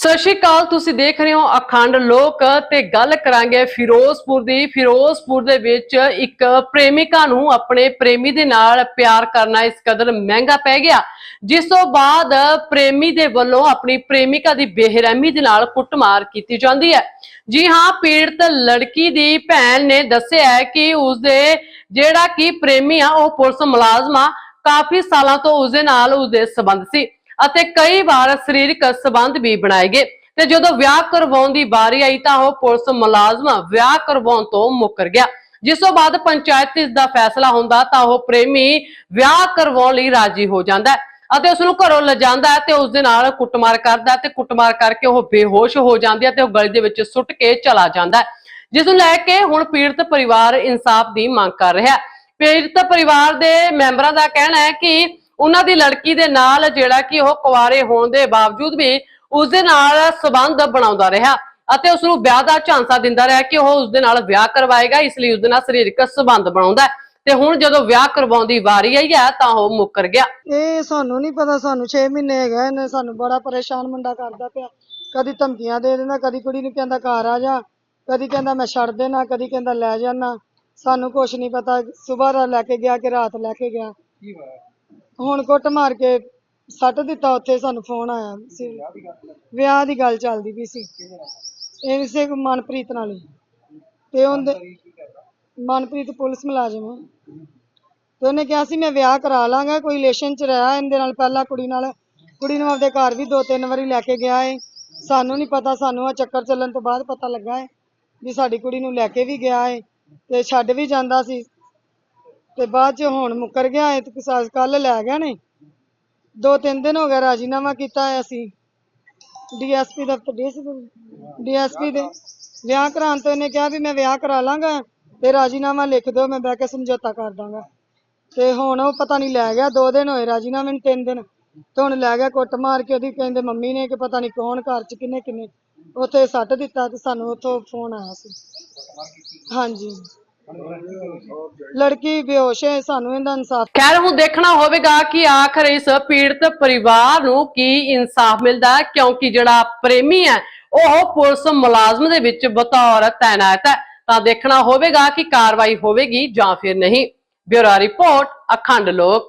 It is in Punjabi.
ਸਤਿ ਸ਼੍ਰੀ ਅਕਾਲ, ਤੁਸੀਂ ਦੇਖ ਰਹੇ ਹੋ ਅਖੰਡ ਲੋਕ ਤੇ ਗੱਲ ਕਰਾਂਗੇ ਫਿਰੋਜ਼ਪੁਰ ਦੀ। ਫਿਰੋਜ਼ਪੁਰ ਦੇ ਵਿੱਚ ਇੱਕ ਪ੍ਰੇਮਿਕਾ ਨੂੰ ਆਪਣੇ ਪ੍ਰੇਮੀ ਦੇ ਨਾਲ ਪਿਆਰ ਕਰਨਾ ਇਸ ਕਦਰ ਮਹਿੰਗਾ ਪੈ ਗਿਆ। ਜਿਸ ਤੋਂ ਬਾਅਦ ਪ੍ਰੇਮੀ ਦੇ ਵੱਲੋਂ ਆਪਣੀ ਪ੍ਰੇਮਿਕਾ ਦੀ ਬੇਰਹਿਮੀ ਦੇ ਨਾਲ ਕੁੱਟਮਾਰ ਕੀਤੀ ਜਾਂਦੀ ਹੈ। ਜੀ ਹਾਂ, ਪੀੜਤ ਲੜਕੀ ਦੀ ਭੈਣ ਨੇ ਦੱਸਿਆ ਹੈ ਕਿ ਉਸਦੇ ਜਿਹੜਾ ਕਿ ਪ੍ਰੇਮੀ ਆ, ਉਹ ਪੁਲਿਸ ਮੁਲਾਜ਼ਮ ਆ। ਕਾਫੀ ਸਾਲਾਂ ਤੋਂ ਉਸਦੇ ਨਾਲ ਉਸਦੇ ਸਬੰਧ ਸੀ। ਅਤੇ ਕਈ ਵਾਰ ਸਰੀਰਕ ਸਬੰਧ ਵੀ ਬਣਾਏ ਗਏ। ਤੇ ਜਦੋਂ ਵਿਆਹ ਕਰਵਾਉਣ ਦੀ ਵਾਰੀ ਆਈ ਤਾਂ ਉਹ ਪੁਲਿਸ ਮੁਲਾਜ਼ਮ ਵਿਆਹ ਕਰਵਾਉਣ ਤੋਂ ਮੁੱਕਰ ਗਿਆ। ਜਿਸ ਤੋਂ ਬਾਅਦ ਪੰਚਾਇਤ ਇਸ ਦਾ ਫੈਸਲਾ ਹੁੰਦਾ ਤਾਂ ਉਹ ਪ੍ਰੇਮੀ ਵਿਆਹ ਕਰਵਾਉਣ ਲਈ ਰਾਜੀ ਹੋ ਜਾਂਦਾ ਹੈ ਅਤੇ ਉਸ ਨੂੰ ਘਰੋਂ ਲਿਜਾਂਦਾ ਤੇ ਉਸ ਦੇ ਨਾਲ ਕੁੱਟਮਾਰ ਕਰਦਾ ਹੈ ਤੇ ਕੁੱਟਮਾਰ ਕਰਕੇ ਉਹ ਬੇਹੋਸ਼ ਹੋ ਜਾਂਦੀ ਹੈ ਤੇ ਉਹ ਗਲੀ ਦੇ ਵਿੱਚ ਸੁੱਟ ਕੇ ਚਲਾ ਜਾਂਦਾ ਹੈ। ਜਿਸ ਨੂੰ ਲੈ ਕੇ ਹੁਣ ਪੀੜਤ ਪਰਿਵਾਰ ਇਨਸਾਫ ਦੀ ਮੰਗ ਕਰ ਰਿਹਾ ਹੈ। ਪੀੜਤ ਪਰਿਵਾਰ ਦੇ ਮੈਂਬਰਾਂ ਦਾ ਕਹਿਣਾ ਹੈ ਕਿ ਉਹਨਾਂ ਦੀ ਲੜਕੀ ਦੇ ਨਾਲ ਜਿਹੜਾ ਕਿ ਉਹ ਕੁਆਰੇ ਹੋਣ ਦੇ ਬਾਵਜੂਦ ਵੀ ਉਸ ਦੇ ਨਾਲ ਸਬੰਧ ਬਣਾਉਂਦਾ ਰਿਹਾ ਅਤੇ ਉਸ ਨੂੰ ਵਿਆਹ ਦਾ ਝਾਂਸਾ ਦਿੰਦਾ ਰਿਹਾ ਕਿ ਉਹ ਉਸ ਦੇ ਨਾਲ ਵਿਆਹ ਕਰਵਾਏਗਾ ਇਸ ਲਈ ਉਸ ਦੇ ਨਾਲ ਸਰੀਰਕ ਸਬੰਧ ਬਣਾਉਂਦਾ ਤੇ ਹੁਣ ਜਦੋਂ ਵਿਆਹ ਕਰਵਾਉਣ ਦੀ ਵਾਰੀ ਆਈ ਹੈ ਤਾਂ ਉਹ ਮੁੱਕਰ ਗਿਆ। ਇਹ ਸਾਨੂੰ ਨਹੀਂ ਪਤਾ ਸਾਨੂੰ 6 ਮਹੀਨੇ ਹੈਗਾ ਇਹਨੇ ਸਾਨੂੰ ਬੜਾ ਪਰੇਸ਼ਾਨ ਮੁੰਡਾ ਕਰਦਾ ਪਿਆ। ਕਦੀ ਧਮਕੀਆਂ ਦੇ ਦਿੰਦਾ ਕਦੀ ਕੁੜੀ ਨੂੰ ਕਹਿੰਦਾ ਘਰ ਆ ਜਾ ਕਦੀ ਕਹਿੰਦਾ ਮੈਂ ਛੱਡ ਦੇਣਾ ਕਦੀ ਕਹਿੰਦਾ ਲੈ ਜਾਣਾ। ਸਾਨੂੰ ਕੁਛ ਨਹੀਂ ਪਤਾ ਸਵੇਰ ਲੈ ਕੇ ਗਿਆ ਕਿ ਰਾਤ ਲੈ ਕੇ ਗਿਆ। ਹੁਣ ਕੁੱਟ ਮਾਰ ਕੇ ਸੱਟ ਦਿੱਤਾ, ਉੱਥੇ ਸਾਨੂੰ ਫੋਨ ਆਇਆ ਸੀ। ਵਿਆਹ ਦੀ ਗੱਲ ਚੱਲਦੀ ਪਈ ਸੀ। ਇਹ ਇਸੇ ਮਨਪ੍ਰੀਤ ਨਾਲ ਹੀ। ਤੇ ਉਹਦੇ ਮਨਪ੍ਰੀਤ ਪੁਲਿਸ ਮੁਲਾਜ਼ਮ ਹੈ ਤੇ ਉਹਨੇ ਕਿਹਾ ਸੀ, ਮੈਂ ਵਿਆਹ ਕਰਾ ਲਾਂਗਾ, ਕੋਈ ਰਿਲੇਸ਼ਨ ਚ ਰਿਹਾ, ਇਹਦੇ ਨਾਲ ਪਹਿਲਾਂ ਕੁੜੀ ਨਾਲ, ਕੁੜੀ ਨੂੰ ਆਪਦੇ ਘਰ ਵੀ ਦੋ ਤਿੰਨ ਵਾਰੀ ਲੈ ਕੇ ਗਿਆ ਏ। ਸਾਨੂੰ ਨਹੀਂ ਪਤਾ, ਸਾਨੂੰ ਆ ਚੱਕਰ ਚੱਲਣ ਤੋਂ ਬਾਅਦ ਪਤਾ ਲੱਗਾ ਏ ਵੀ ਸਾਡੀ ਕੁੜੀ ਨੂੰ ਲੈ ਕੇ ਵੀ ਗਿਆ ਏ ਤੇ ਛੱਡ ਵੀ ਜਾਂਦਾ ਸੀ। ਤੇ ਬਾਅਦ ਚ ਹੁਣ ਮੁੱਕਰ ਗਿਆ ਏ ਤੇ ਕੱਲ ਲੈ ਗਿਆ ਨੇ ਦੋ ਤਿੰਨ ਦਿਨ ਹੋ ਗਏ ਰਾਜੀਨਾਮਾ ਕੀਤਾ ਹੈ ਅਸੀਂ। ਡੀਐਸਪੀ ਦਫ਼ਤਰ ਡੀਐਸਪੀ ਦੇ। ਵਿਆਹ ਕਰਾਉਣ ਤੋਂ ਇਹਨੇ ਕਿਹਾ ਵੀ ਮੈਂ ਵਿਆਹ ਕਰਾ ਲਾਂਗਾ ਤੇ ਰਾਜੀਨਾਮਾ ਲਿਖ ਦਿਓ, ਮੈਂ ਬਹਿ ਕੇ ਸਮਝੌਤਾ ਕਰ ਦਾਂਗਾ। ਤੇ ਹੁਣ ਉਹ ਪਤਾ ਨਹੀਂ ਲੈ ਗਿਆ, ਦੋ ਦਿਨ ਹੋਏ ਰਾਜੀਨਾਮੇ ਨੂੰ ਤਿੰਨ ਦਿਨ। ਤੇ ਹੁਣ ਲੈ ਗਿਆ ਕੁੱਟ ਮਾਰ ਕੇ ਉਹਦੀ ਕਹਿੰਦੇ ਮੰਮੀ ਨੇ ਕਿ ਪਤਾ ਨਹੀਂ ਕੌਣ ਘਰ ਚ ਕਿੰਨੇ ਕਿੰਨੇ ਉੱਥੇ ਸੱਟ ਦਿੱਤਾ ਤੇ ਸਾਨੂੰ ਉੱਥੋਂ ਫੋਨ ਆਇਆ ਸੀ। ਹਾਂਜੀ। ਲੜਕੀ ਬੇਹੋਸ਼ ਹੈ, ਸਾਨੂੰ ਇਹਦਾ ਇਨਸਾਫ ਖੈਰ, ਹੁਣ ਦੇਖਣਾ ਹੋਵੇਗਾ ਕਿ ਆਖਰ ਇਸ ਪੀੜਤ ਪਰਿਵਾਰ ਨੂੰ ਕੀ ਇਨਸਾਫ ਮਿਲਦਾ ਹੈ, ਕਿਉਂਕਿ ਜਿਹੜਾ ਪ੍ਰੇਮੀ ਹੈ, ਉਹ ਪੁਲਿਸ ਮੁਲਾਜ਼ਮ ਦੇ ਵਿੱਚ ਬਤੌਰ ਤਾਇਨਾਤ ਹੈ। ਤਾਂ ਦੇਖਣਾ ਹੋਵੇਗਾ ਕਿ ਕਾਰਵਾਈ ਹੋਵੇਗੀ ਜਾਂ ਫਿਰ ਨਹੀਂ। ਬਿਊਰੋ ਰਿਪੋਰਟ, ਅਖੰਡ ਲੋਕ।